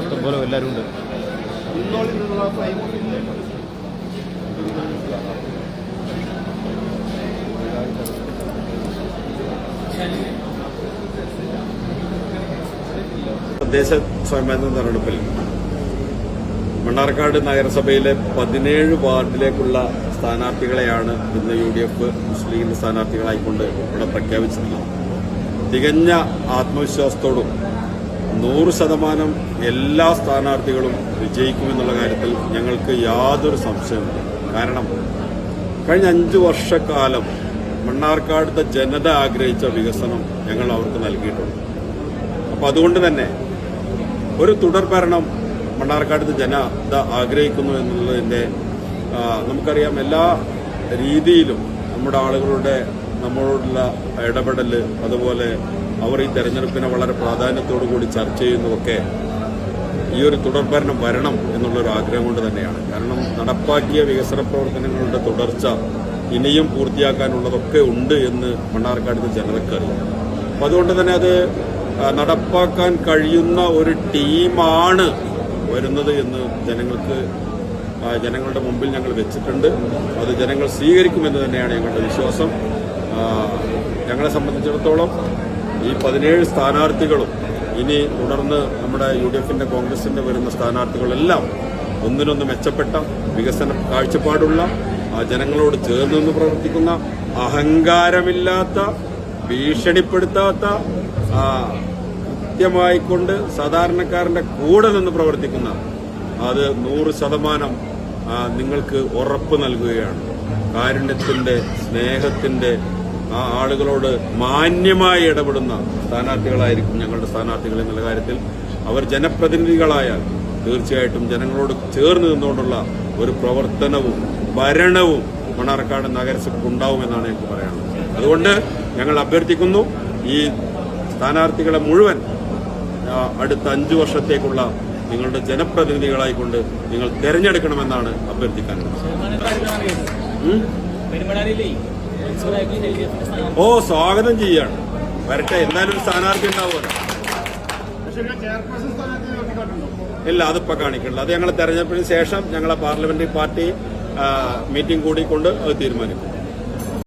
ഇഷ്ടംപോലെ എല്ലാവരും ഉണ്ട്. തദ്ദേശ സ്വയംഭരണ തെരഞ്ഞെടുപ്പിൽ മണ്ണാർക്കാട് നഗരസഭയിലെ പതിനേഴ് വാർഡിലേക്കുള്ള സ്ഥാനാർത്ഥികളെയാണ് ഇന്ന് യു ഡി എഫ് മുസ്ലിം ലീഗിന്റെ സ്ഥാനാർത്ഥികളായിക്കൊണ്ട് ഇവിടെ പ്രഖ്യാപിച്ചിട്ടുള്ളത്. തികഞ്ഞ ആത്മവിശ്വാസത്തോടും നൂറ് ശതമാനം എല്ലാ സ്ഥാനാർത്ഥികളും വിജയിക്കുമെന്നുള്ള കാര്യത്തിൽ ഞങ്ങൾക്ക് യാതൊരു സംശയമില്ല കാരണം കഴിഞ്ഞ അഞ്ചു വർഷക്കാലം മണ്ണാർക്കാടത്തെ ജനത ആഗ്രഹിച്ച വികസനം ഞങ്ങൾ അവർക്ക് നൽകിയിട്ടുണ്ട്. അപ്പം അതുകൊണ്ട് തന്നെ ഒരു തുടർ ഭരണം മണ്ണാർക്കാട് ജനത ആഗ്രഹിക്കുന്നു എന്നുള്ളതിന്റെ നമുക്കറിയാം എല്ലാ രീതിയിലും നമ്മുടെ ആളുകളുടെ നമ്മളോടുള്ള ഇടപെടൽ അതുപോലെ അവർ ഈ തെരഞ്ഞെടുപ്പിനെ വളരെ പ്രാധാന്യത്തോടു കൂടി ചർച്ച ചെയ്യുന്നതൊക്കെ ഈ ഒരു തുടർ ഭരണം വരണം എന്നുള്ളൊരു ആഗ്രഹം കൊണ്ട് തന്നെയാണ്. കാരണം നടപ്പാക്കിയ വികസന പ്രവർത്തനങ്ങളുടെ തുടർച്ച ഇനിയും പൂർത്തിയാക്കാനുള്ളതൊക്കെ ഉണ്ട് എന്ന് മണ്ണാർക്കാട് ജനതക്കറിയാം അപ്പൊ അതുകൊണ്ട് തന്നെ അത് നടപ്പാക്കാൻ കഴിയുന്ന ഒരു ടീമാണ് വരുന്നത് എന്ന് ജനങ്ങൾക്ക് ജനങ്ങളുടെ മുമ്പിൽ ഞങ്ങൾ വെച്ചിട്ടുണ്ട്. അത് ജനങ്ങൾ സ്വീകരിക്കുമെന്ന് തന്നെയാണ് ഞങ്ങളുടെ വിശ്വാസം. ഞങ്ങളെ സംബന്ധിച്ചിടത്തോളം ഈ പതിനേഴ് സ്ഥാനാർത്ഥികളും ഇനി തുടർന്ന് നമ്മുടെ യു ഡി എഫിന്റെ കോൺഗ്രസിന്റെ വരുന്ന സ്ഥാനാർത്ഥികളെല്ലാം ഒന്നിനൊന്ന് മെച്ചപ്പെട്ട വികസന കാഴ്ചപ്പാടുള്ള ജനങ്ങളോട് ചേർന്ന് നിന്ന് പ്രവർത്തിക്കുന്ന അഹങ്കാരമില്ലാത്ത ഭീഷണിപ്പെടുത്താത്ത കൃത്യമായിക്കൊണ്ട് സാധാരണക്കാരന്റെ കൂടെ നിന്ന് പ്രവർത്തിക്കുന്ന അത് നൂറ് ശതമാനം നിങ്ങൾക്ക് ഉറപ്പ് നൽകുകയാണ്. കാരുണ്യത്തിന്റെ സ്നേഹത്തിന്റെ ആ ആളുകളോട് മാന്യമായി ഇടപെടുന്ന സ്ഥാനാർത്ഥികളായിരിക്കും ഞങ്ങളുടെ സ്ഥാനാർത്ഥികൾ എന്നുള്ള കാര്യത്തിൽ അവർ ജനപ്രതിനിധികളായാൽ തീർച്ചയായിട്ടും ജനങ്ങളോട് ചേർന്ന് നിന്നുകൊണ്ടുള്ള ഒരു പ്രവർത്തനവും ഭരണവും മണ്ണാർക്കാട് നഗരസഭയ്ക്ക് ഉണ്ടാവുമെന്നാണ് എനിക്ക് പറയാനുള്ളത്. അതുകൊണ്ട് ഞങ്ങൾ അഭ്യർത്ഥിക്കുന്നു ഈ സ്ഥാനാർത്ഥികളെ മുഴുവൻ അടുത്ത അഞ്ചു വർഷത്തേക്കുള്ള നിങ്ങളുടെ ജനപ്രതിനിധികളായിക്കൊണ്ട് നിങ്ങൾ തെരഞ്ഞെടുക്കണമെന്നാണ് അഭ്യർത്ഥിക്കാനുള്ളത്. ഓ സ്വാഗതം ചെയ്യാണ്. വരട്ടെ എന്തായാലും ഒരു സ്ഥാനാർത്ഥി ഉണ്ടാവുമല്ലോ ഇല്ല അതിപ്പോ കാണിക്കണില്ല അത് ഞങ്ങൾ തെരഞ്ഞെടുപ്പിന് ശേഷം ഞങ്ങളെ പാർലമെന്ററി പാർട്ടി മീറ്റിംഗ് കൂടിക്കൊണ്ട് അത് തീരുമാനിക്കും.